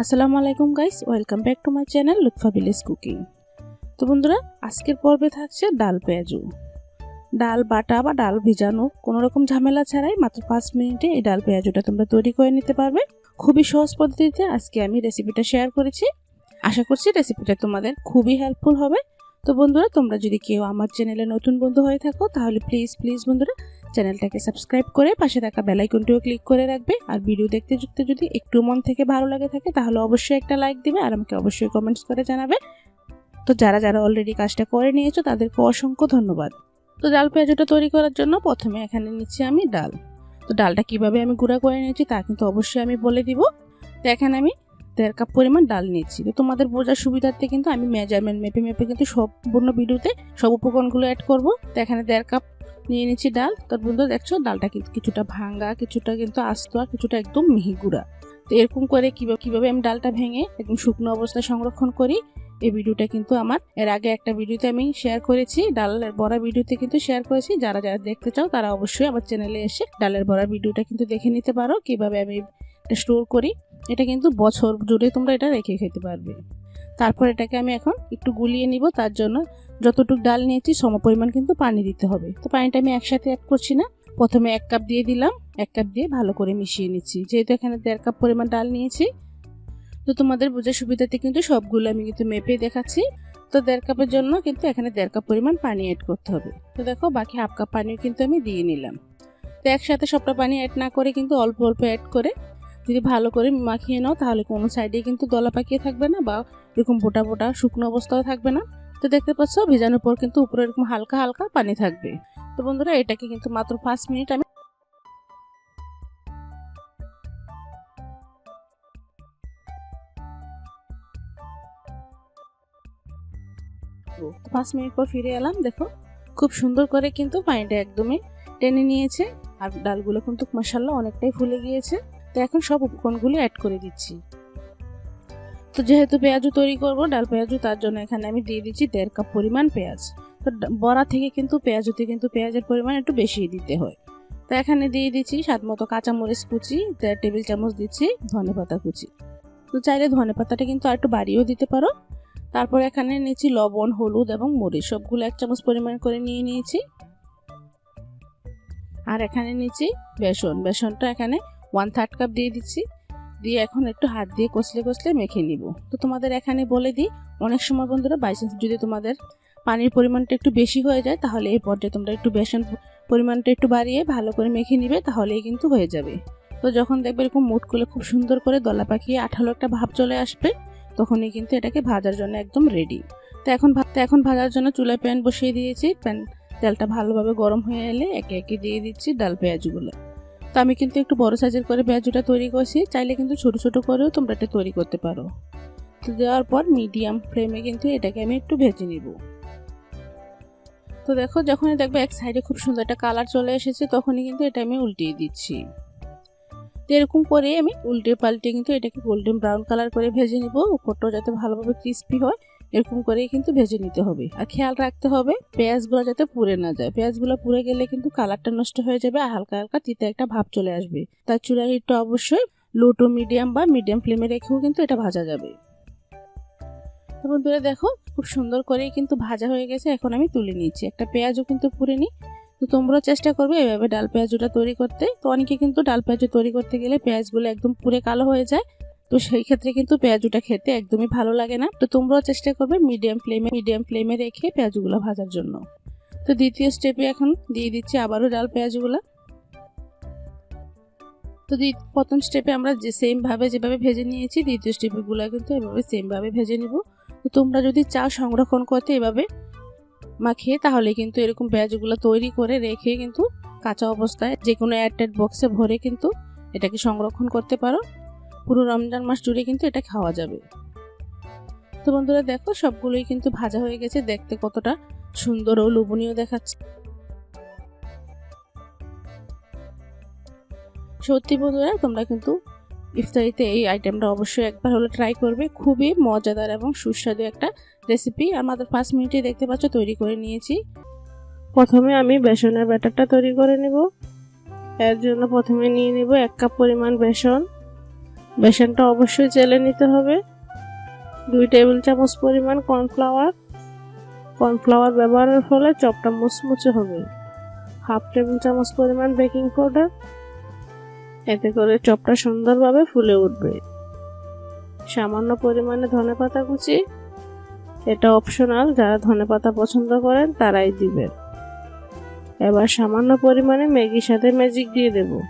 আসসালামু আলাইকুম guys, welcome back to my channel Lutfa village cooking. তো বন্ধুরা, আজকের পর্বে থাকছে ডাল পেঁয়াজু। ডাল, বাটা বা ডাল ভিজানো, কোনো রকম ঝামেলা ছাড়াই মাত্র পাঁচ মিনিটে এই ডাল পেঁয়াজুটা তোমরা তৈরি করে নিতে পারবে। খুবই সহজ পদ্ধতিতে আজকে আমি রেসিপিটা শেয়ার করেছি। আশা করছি রেসিপিটা তোমাদের খুবই হেল্পফুল হবে। তো বন্ধুরা, তোমরা যদি কেউ আমার চ্যানেলে নতুন বন্ধু হয়ে থাকো, তাহলে প্লিজ প্লিজ বন্ধুরা চ্যানেলটাকে সাবস্ক্রাইব করে পাশে থাকা বেলাইকনটিও ক্লিক করে রাখবে। আর ভিডিও দেখতে যুক্তে যদি একটু মন থেকে ভালো লাগে থাকে, তাহলে অবশ্যই একটা লাইক দিবে আর আমাকে অবশ্যই কমেন্টস করে জানাবে। তো যারা যারা অলরেডি কাজটা করে নিয়েছো, তাদেরকে অসংখ্য ধন্যবাদ। তো ডাল পেঁয়াজটা তৈরি করার জন্য প্রথমে এখানে নিচ্ছি আমি ডাল। তো ডালটা কীভাবে আমি গুঁড়া করে নিয়েছি তা কিন্তু অবশ্যই আমি বলে দিব। তো এখানে আমি দেড় কাপ পরিমাণ ডাল নিচ্ছি তো তোমাদের বোঝার সুবিধার্থে কিন্তু আমি মেজারমেন্ট মেপে মেপে কিন্তু সম্পূর্ণ ভিডিওতে সব উপকরণগুলো অ্যাড করব। তো এখানে দেড় কাপ নিয়ে নিচ্ছি ডাল। তোর বন্ধু দেখছ, ডালটা কিন্তু কিছুটা ভাঙ্গা, কিছুটা কিন্তু আস্ত আর কিছুটা একদম মিহি গুঁড়া। তো এরকম করে কীভাবে কীভাবে আমি ডালটা ভেঙে একদম শুকনো অবস্থায় সংরক্ষণ করি, এই ভিডিওটা কিন্তু আমার। এর আগে একটা ভিডিওতে আমি শেয়ার করেছি, ডালের বড়া ভিডিওতে কিন্তু শেয়ার করেছি। যারা যারা দেখতে চাও তারা অবশ্যই আমার চ্যানেলে এসে ডালের বড়া ভিডিওটা কিন্তু দেখে নিতে পারো, কীভাবে আমি স্টোর করি। এটা কিন্তু বছর জুড়ে তোমরা এটা রেখে খেতে পারবে। তারপর এটাকে আমি এখন একটু গুলিয়ে নিব, তার জন্য যতটুকু ডাল নিয়েছি সম পরিমাণ কিন্তু পানি দিতে হবে। তো পানিটা আমি একসাথে অ্যাড করছি না। প্রথমে এক কাপ দিয়ে দিলাম, এক কাপ দিয়ে ভালো করে মিশিয়ে নিচ্ছি। যেহেতু এখানে দেড় কাপ পরিমাণ ডাল নিয়েছি, তো তোমাদের বোঝার সুবিধাতে কিন্তু সবগুলো আমি কিন্তু মেপে দেখাচ্ছি। তো দেড় কাপের জন্য কিন্তু এখানে দেড় কাপ পরিমাণ পানি অ্যাড করতে হবে। তো দেখো, বাকি হাফ কাপ পানিও কিন্তু আমি দিয়ে নিলাম। তো একসাথে সবটা পানি অ্যাড না করে কিন্তু অল্প অল্প অ্যাড করে যদি ভালো করে মাখিয়ে নাও, তাহলে কোনো সাইডে কিন্তু দলা পাকিয়ে থাকবে না বা এরকম বোটা বোটা শুকনো অবস্থাও থাকবে না। তো দেখতে পাচ্ছ, ভিজানোর পর কিন্তু উপরে এরকম হালকা হালকা পানি থাকবে। তো বন্ধুরা, এটাকে কিন্তু মাত্র পাঁচ মিনিট আমি পাঁচ মিনিট পর ফিরে এলাম। দেখো, খুব সুন্দর করে কিন্তু পানিটা একদমই টেনে নিয়েছে। আর ডালগুলো কিন্তু মশাল্লা অনেকটাই ফুলে গিয়েছে। তো এখন সব উপকরণগুলো অ্যাড করে দিচ্ছি। তো যেহেতু পেঁয়াজু তৈরি করব, ডাল পেঁয়াজু তার জন্য এখানে আমি দিয়ে দিচ্ছি দেড় কাপ পরিমাণ পেঁয়াজ। তো বড়া থেকে কিন্তু পেঁয়াজুতে কিন্তু পেঁয়াজের পরিমাণ একটু বেশি দিতে হয়। তো এখানে দিয়ে দিচ্ছি স্বাদ মতো কাঁচামরিচ কুচি, দেড় টেবিল চামচ দিচ্ছি ধনে পাতা কুচি। তো চাইলে ধনে পাতাটা কিন্তু আর একটু বাড়িয়েও দিতে পারো। তারপর এখানে নিয়েছি লবণ, হলুদ এবং মরিচ। সবগুলো এক চামচ পরিমাণ করে নিয়ে নিয়েছি। আর এখানে নিচ্ছি বেসন। বেসনটা এখানে ওয়ান থার্ড কাপ দিয়ে দিচ্ছি। দিয়ে এখন একটু হাত দিয়ে কষলে কষলে মেখে নিব। তো তোমাদের এখানে বলে দিই, অনেক সময় বন্ধুরা বাইচান্স যদি তোমাদের পানির পরিমাণটা একটু বেশি হয়ে যায়, তাহলে এই পর্যায়ে তোমরা একটু বেসন পরিমাণটা একটু বাড়িয়ে ভালো করে মেখে নিবে, তাহলেই কিন্তু হয়ে যাবে। তো যখন দেখবে এরকম মুট করলে খুব সুন্দর করে দলা পাকিয়ে আঠালো একটা ভাব চলে আসবে, তখনই কিন্তু এটাকে ভাজার জন্য একদম রেডি তো এখন তো এখন ভাজার জন্য চুলায় প্যান বসিয়ে দিয়েছি। প্যান তেলটা ভালোভাবে গরম হয়ে এলে একে একে দিয়ে দিচ্ছি ডাল পেঁয়াজগুলো। তো আমি কিন্তু একটু বড় সাইজের করে পেঁয়াজুটা তৈরি করছি। চাইলে কিন্তু ছোট ছোট করেও তোমরা এটা তৈরি করতে পারো। তো দেওয়ার পর মিডিয়াম ফ্লেমে কিন্তু এটাকে আমি একটু ভেজে নিব। তো দেখো, যখনই দেখবে এক সাইডে খুব সুন্দর একটা কালার চলে এসেছে, তখনই কিন্তু এটা আমি উল্টিয়ে দিচ্ছি। তো এরকম করে আমি উল্টে পাল্টে কিন্তু এটাকে গোল্ডেন ব্রাউন কালার করে ভেজে নিব। উপরটাও যাতে ভালোভাবে ক্রিস্পি হয়। এরকম করেই কিন্তু ভেজে নিতে হবে। আর খেয়াল রাখতে হবে, পেঁয়াজগুলো যাতে পুড়ে না যায়। পেঁয়াজগুলো পুড়ে গেলে কিন্তু কালারটা নষ্ট হয়ে যাবে আর হালকা হালকা তিতে একটা ভাব চলে আসবে। তার চুলার অবশ্যই লো টু মিডিয়াম বা মিডিয়াম ফ্লেমে রেখেও কিন্তু এটা ভাজা যাবে। বন্ধুরা দেখো, খুব সুন্দর করেই কিন্তু ভাজা হয়ে গেছে, এখন আমি তুলে নিচ্ছি। একটা পেঁয়াজও কিন্তু পুড়ে নিই তো তোমরাও চেষ্টা করবে এভাবে ডাল পেঁয়াজটা তৈরি করতে। তো অনেকে কিন্তু ডাল পেঁয়াজ তৈরি করতে গেলে পেঁয়াজগুলো একদম পুরে কালো হয়ে যায়। তো সেই ক্ষেত্রে কিন্তু পেঁয়াজুটা খেতে একদমই ভালো লাগে না। তো তোমরাও চেষ্টা করবে মিডিয়াম ফ্লেমে মিডিয়াম ফ্লেমে রেখে পেঁয়াজগুলো ভাজার জন্য। তো দ্বিতীয় স্টেপে এখন দিয়ে দিচ্ছি আবারও ডাল পেঁয়াজগুলো। তো প্রথম স্টেপে আমরা যে সেমভাবে যেভাবে ভেজে নিয়েছি, দ্বিতীয় স্টেপগুলো কিন্তু এভাবে সেমভাবে ভেজে নিব। তো তোমরা যদি চাও সংরক্ষণ করতে এভাবে মাখিয়ে, তাহলে কিন্তু এরকম পেঁয়াজগুলো তৈরি করে রেখে কিন্তু কাঁচা অবস্থায় যে কোনো এয়ারটাইট বক্সে ভরে কিন্তু এটাকে সংরক্ষণ করতে পারো। পুরো রমজান মাস জুড়ে কিন্তু এটা খাওয়া যাবে। তো বন্ধুরা দেখো, সবগুলোই কিন্তু ভাজা হয়ে গেছে। দেখতে কতটা সুন্দর ও লোভনীয় দেখাচ্ছে। সত্যি বন্ধুরা, তোমরা কিন্তু ইফতারিতে এই আইটেমটা অবশ্যই একবার হলে ট্রাই করবে। খুবই মজাদার এবং সুস্বাদু একটা রেসিপি আমাদের পাঁচ মিনিটে দেখতে পাচ্ছ, তৈরি করে নিয়েছি। প্রথমে আমি বেসনের ব্যাটারটা তৈরি করে নেব। এর জন্য প্রথমে নিয়ে নেব এক কাপ পরিমাণ বেসন। বেসনটা অবশ্যই চেলে নিতে হবে। দুই টেবিল চামচ পরিমাণ কর্নফ্লাওয়ার। কর্নফ্লাওয়ার ব্যবহারের ফলে চপটা মুচমুচে হবে। হাফ টেবিল চামচ পরিমাণ বেকিং পাউডার। এতে করে চপটা সুন্দরভাবে ফুলে উঠবে। সামান্য পরিমাণে ধনেপাতা কুচি। এটা অপশনাল, যারা ধনেপাতা পছন্দ করেন তারাই দিবেন। এবার সামান্য পরিমাণে ম্যাগির সাথে ম্যাজিক দিয়ে দেব।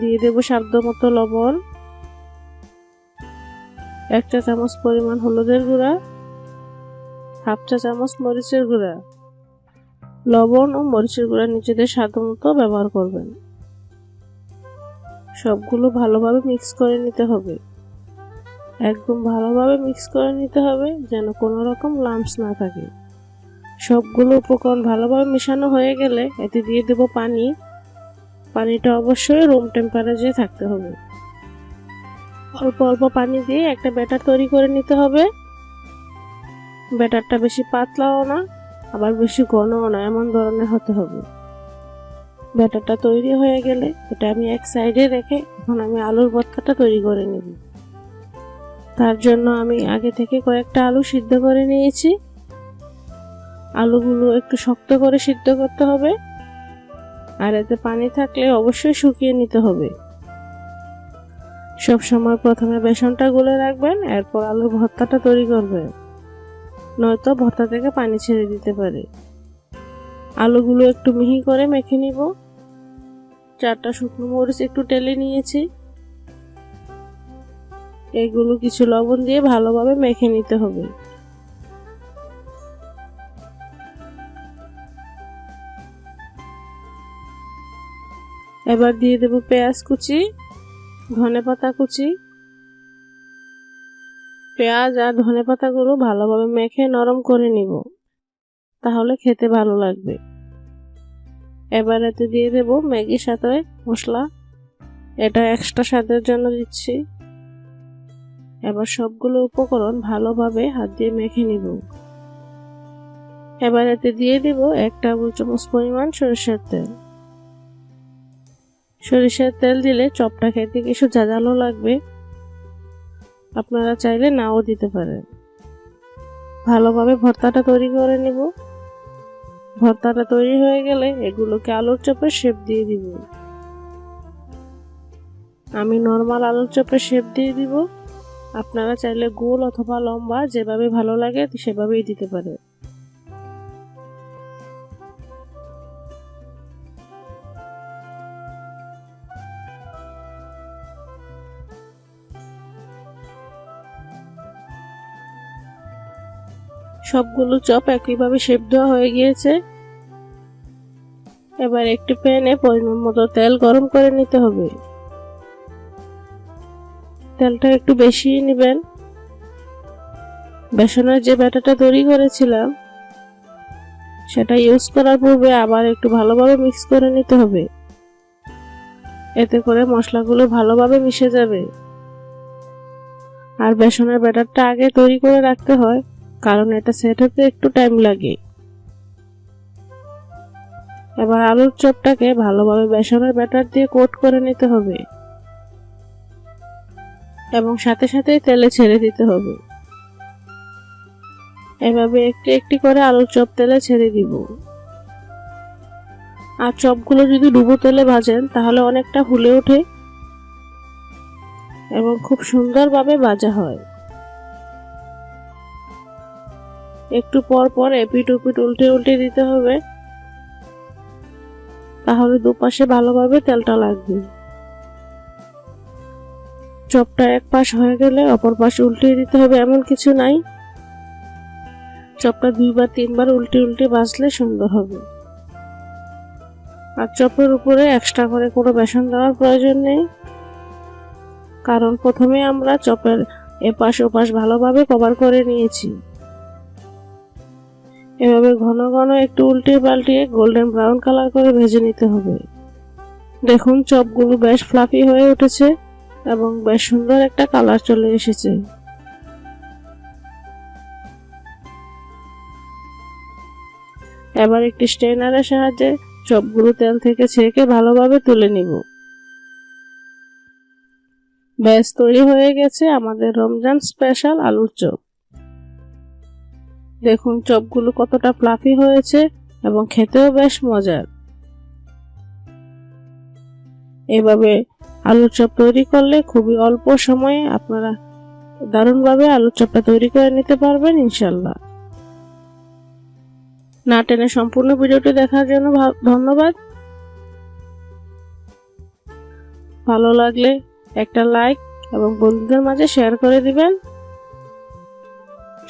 দিয়ে দেব স্বাদ মতো লবণ। এক চা চামচ পরিমাণ হলুদের গুঁড়া, হাফ চা চামচ মরিচের গুঁড়া। লবণ ও মরিচের গুঁড়া নিজেদের স্বাদ মতো ব্যবহার করবেন। সবগুলো ভালোভাবে মিক্স করে নিতে হবে। একদম ভালোভাবে মিক্স করে নিতে হবে যেন কোনো রকম লাম্পস না থাকে। সবগুলো উপকরণ ভালোভাবে মেশানো হয়ে গেলে এতে দিয়ে দেব পানি। পানিটা অবশ্যই রুম টেম্পারেচারে থাকতে হবে। অল্প অল্প পানি দিয়ে একটা ব্যাটার তৈরি করে নিতে হবে। ব্যাটারটা বেশি পাতলাও না, আবার বেশি ঘনও না, এমন ধরনের হতে হবে। ব্যাটারটা তৈরি হয়ে গেলে এটা আমি এক সাইডে রেখে এখন আমি আলুর ভর্তাটা তৈরি করে নেব। তার জন্য আমি আগে থেকে কয়েকটা আলু সিদ্ধ করে নিয়েছি। আলুগুলো একটু শক্ত করে সিদ্ধ করতে হবে। আর এতে পানি থাকলে অবশ্যই শুকিয়ে নিতে হবে। সব সময় প্রথমে বেসনটা গুলে রাখবেন, এরপর আলুর ভর্তাটা তৈরি করবেন। নয়তো ভর্তা থেকে পানি ছেড়ে দিতে পারে। আলুগুলো একটু মিহি করে মেখে নিব। চারটা শুকনো মরিচ একটু টেলে নিয়েছি। এগুলো কিছু লবণ দিয়ে ভালোভাবে মেখে নিতে হবে। এবার দিয়ে দেব পেঁয়াজ কুচি। ধনে পাতা কুচি। পেঁয়াজ আর ধনে পাতাগুলো ভালোভাবে মেখে নরম করে নিব। তাহলে খেতে ভালো লাগবে। এবার এতে দিয়ে দেব ম্যাগির সাথে মশলা। এটা এক্সট্রা স্বাদের জন্য দিচ্ছি। এবার সবগুলো উপকরণ ভালোভাবে হাত দিয়ে মেখে নিব। এবার এতে দিয়ে দেব এক টেবিল চামচ পরিমাণ সরিষার তেল। সরিষার তেল দিলে চপটা খেতে কিছু জাজালো লাগবে। আপনারা চাইলে নাও দিতে পারেন। ভালোভাবে ভর্তাটা তৈরি করে নিব। ভর্তাটা তৈরি হয়ে গেলে এগুলোকে আলুর চপের শেপ দিয়ে দিব। আমি নর্মাল আলুর চপের শেপ দিয়ে দিব। আপনারা চাইলে গোল অথবা লম্বা যেভাবে ভালো লাগে সেভাবেই দিতে পারে সবগুলো চপ একইভাবে শেপ দেওয়া হয়ে গিয়েছে। এবার একটি প্যানে পরিমাণ মতো তেল গরম করে নিতে হবে। তেলটা একটু বেশি নেবেন। বেসনের যে ব্যাটাটা তৈরি করেছিলাম, সেটা ইউজ করার পূর্বে আবার একটু ভালোভাবে মিক্স করে নিতে হবে। এতে করে মশলাগুলো ভালোভাবে মিশে যাবে। আর বেসনের ব্যাটারটা আগে তৈরি করে রাখতে হয়। কারণ এটা সেট হতে একটু টাইম লাগে। এবার আলুর চপটাকে ভালোভাবে বেসনের ব্যাটার দিয়ে কোট করে নিতে হবে। এবং সাথে সাথে তেলে ছেড়ে দিতে হবে। এভাবে একটি একটি করে আলুর চপ তেলে ছেড়ে দিব। আর চপগুলো যদি ডুবো তেলে ভাজেন, তাহলে অনেকটা ফুলে ওঠে এবং খুব সুন্দরভাবে ভাজা হয়। একটু পর পর এপিট উপিট উল্টে উল্টে দিতে হবে। তাহলে দুপাশে ভালোভাবে তেলটা লাগবে। চপটা এক পাশ হয়ে গেলে অপর পাশে উল্টে দিতে হবে, এমন কিছু নাই। চপটা দুইবার, তিনবার উল্টে উল্টে বাজলে সুন্দর হবে। আর চপের উপরে এক্সট্রা করে কোনো বেসন দেওয়ার প্রয়োজন নেই। কারণ প্রথমে আমরা চপের এপাশ ওপাশ ভালোভাবে কভার করে নিয়েছি। এভাবে ঘন ঘন একটু উল্টিয়ে পাল্টিয়ে গোল্ডেন ব্রাউন কালার করে ভেজে নিতে হবে। দেখুন, চপগুলো বেশ ফ্লাফি হয়ে উঠেছে এবং বেশ সুন্দর একটা কালার চলে এসেছে। এবার একটি স্ট্রেনারের সাহায্যে চপগুলো তেল থেকে ছেঁকে ভালোভাবে তুলে নিব। ব্যাস, তৈরি হয়ে গেছে আমাদের রমজান স্পেশাল আলুর চপ। দেখুন চপগুলো কতটা ফ্লাফি হয়েছে এবং খেতেও বেশ মজার। এভাবে আলুর চপ তৈরি করলে খুবই অল্প সময়ে আপনারা দারুণভাবে আলুর চপটা তৈরি করে নিতে পারবেন ইনশাল্লাহ না টেনে সম্পূর্ণ ভিডিওটি দেখার জন্য ধন্যবাদ। ভালো লাগলে একটা লাইক এবং বন্ধুদের মাঝে শেয়ার করে দিবেন।